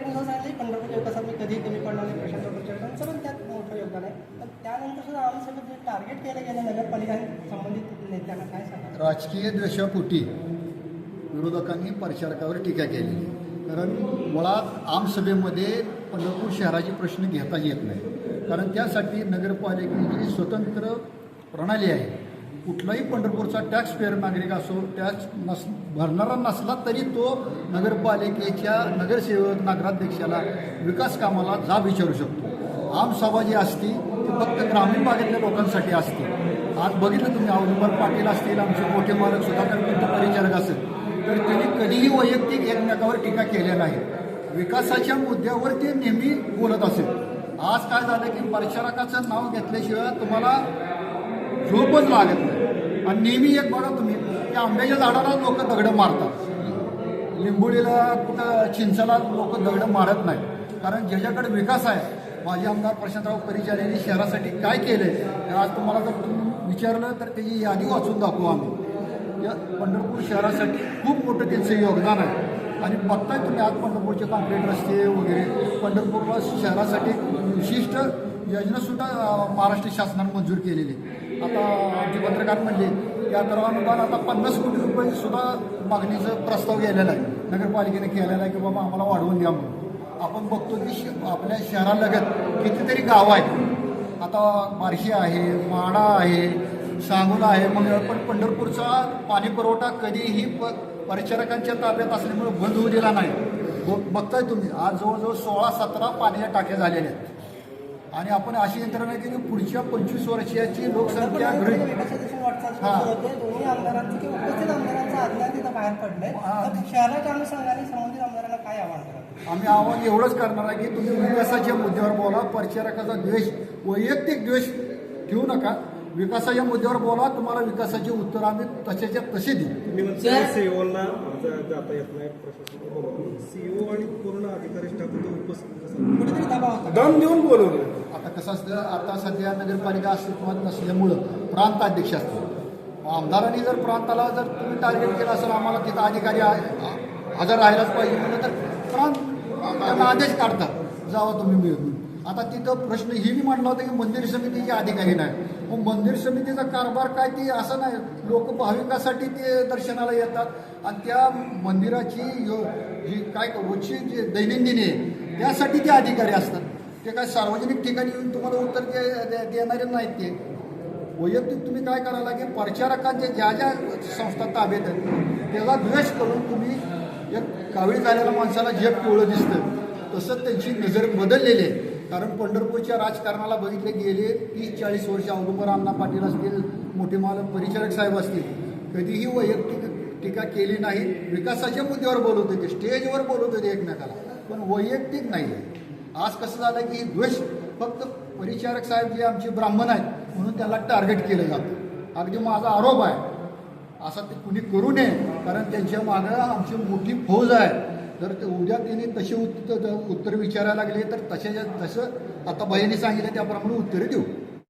तात्याने आहे सांगितलं पंढरपूर विकासात मी कधीही कमी पडणार नाही प्रशांत ठाकरेंचं पण त्यात मोठं योगदान आहे. पण त्यानंतर सुद्धा आमच्यासोबत जे टार्गेट केलं गेलं नगरपालिका संबंधित नेत्यांना काय सांगा राजकीय द्वेषापोटी विरोधकांनी परिचारकावर टीका केली कारण मुळात आमसभेमध्ये पंढरपूर शहराचे प्रश्न घेता येत नाही. कारण त्यासाठी नगरपालिकेची स्वतंत्र प्रणाली आहे. कुठलाही पंढरपूरचा टॅक्स पेअर नागरिक असो टॅक्स नस भरणारा नसला तरी तो नगरपालिकेच्या नगरसेवक नगराध्यक्षाला विकास कामाला जाब विचारू शकतो. आमसभा जी असती ती फक्त ग्रामीण भागातल्या लोकांसाठी असते. आज बघितलं तुम्ही औदुंबर पाटील असतील आमचे मोठे मालक सुधाकर पिंट परिचारक असेल तर त्यांनी कधीही वैयक्तिक एकमेकावर टीका केल्या नाही. विकासाच्या मुद्द्यावर ते नेहमी बोलत असेल. आज काय झालं की परिचारकाचं नाव घेतल्याशिवाय तुम्हाला झोपच लागत नाही. आणि नेहमी एक बघा तुम्ही त्या आंब्याच्या झाडाला लोक दगडं मारतात. लिंबोळीला कुठं चिंचला लोक दगडं मारत नाही कारण ज्याच्याकडे विकास आहे माझे आमदार प्रशांतराव परिचार यांनी शहरासाठी काय केलंय आज तुम्हाला जर तुम्ही विचारलं तर त्याची यादी वाचून दाखवू आम्ही. या पंढरपूर शहरासाठी खूप मोठं त्यांचं योगदान आहे. आणि बघताय तुम्ही आज पंढरपूरचे कॉन्क्रीट रस्ते वगैरे पंढरपूरला शहरासाठी विशिष्ट योजनासुद्धा महाराष्ट्र शासनाने मंजूर केलेली आहे. आता आमचे पत्रकार म्हणले या दरानुदान आता पन्नास कोटी रुपये सुद्धा मागणीचा प्रस्ताव गेलेला आहे. नगरपालिकेने केलेला आहे की बाबा आम्हाला वाढवून द्या म्हणून. आपण बघतो की श- आपल्या शहरालगत कितीतरी गावं आहेत. आता बार्शी आहे माडा आहे सांगोला आहे मग पण पंढरपूरचा पाणी पुरवठा कधीही प परिचारकांच्या ताब्यात असल्यामुळे बंद होऊ दिला नाही. बघताय तुम्ही आज जवळजवळ सोळा सतरा पाण्याच्या टाक्या झालेल्या आहेत. आणि आपण अशी यंत्रणा केली पुढच्या पंचवीस वर्षाची लोकसंख्या आम्ही आव्हान एवढंच करणार आहे की तुम्ही विकासाच्या मुद्द्यावर बोला परिचारकाचा द्वेष वैयक्तिक द्वेष ठेवू नका. विकासाच्या मुद्द्यावर बोला तुम्हाला विकासाची उत्तर आम्ही तसेच्या तसे देऊ. सीओला जाता येत नाही प्रशासन सीओ आणि पूर्ण अधिकारी दम देऊन बोलवलं. कसं असतं आता सध्या नगरपालिका अस्तित्वात नसल्यामुळं प्रांताध्यक्ष असतात आमदारांनी जर प्रांताला जर तुम्ही टार्गेट केलं असेल आम्हाला तिथं अधिकारी हजर राहायलाच पाहिजे म्हणलं तर प्रांत त्यांना आदेश काढतात. जावा तुम्ही मिळून. आता तिथं प्रश्न ही मी म्हटलं होतं की मंदिर समितीचे अधिकारी नाही. मग मंदिर समितीचा कारभार काय ते असं नाही. लोक भाविकासाठी ते दर्शनाला येतात. आणि त्या मंदिराची यो- काय रोजची जी दैनंदिनी आहे त्यासाठी ते अधिकारी असतात. ते काय सार्वजनिक ठिकाणी येऊन तुम्हाला उत्तर दे- देणारे नाहीत ते. वैयक्तिक तुम्ही काय करायला लागेल? परिचारकांच्या ज्या ज्या संस्था ताब्यात आहेत त्याला द्वेष करून तुम्ही एक कावळी झालेल्या माणसाला जे पिवळं दिसतं. तसं त्यांची नजर बदललेली आहे. कारण पंढरपूरच्या राजकारणाला बघितले गेले तीस चाळीस वर्ष औदुंबर अण्णा पाटील असतील मोठे मालक परिचारक साहेब असतील. कधीही वैयक्तिक टीका केली नाही. विकासाच्या मुद्द्यावर बोलत होते स्टेजवर बोलत होते एकमेकाला. पण वैयक्तिक नाही. आहे आज कसं झालं की द्वेष फक्त परिचारक साहेब जे आमचे ब्राह्मण आहेत म्हणून त्याला टार्गेट केलं जातं. अगदी माझा आरोप आहे. असा ते कुणी करू नये कारण त्यांच्या मागं आमची मोठी फौज आहे. जर ते उद्या त्यांनी तसे उत्तर उत्तर विचारायला लागले तर तसे तसं आता बहिणी सांगितलं त्याप्रमाणे उत्तरे देऊ.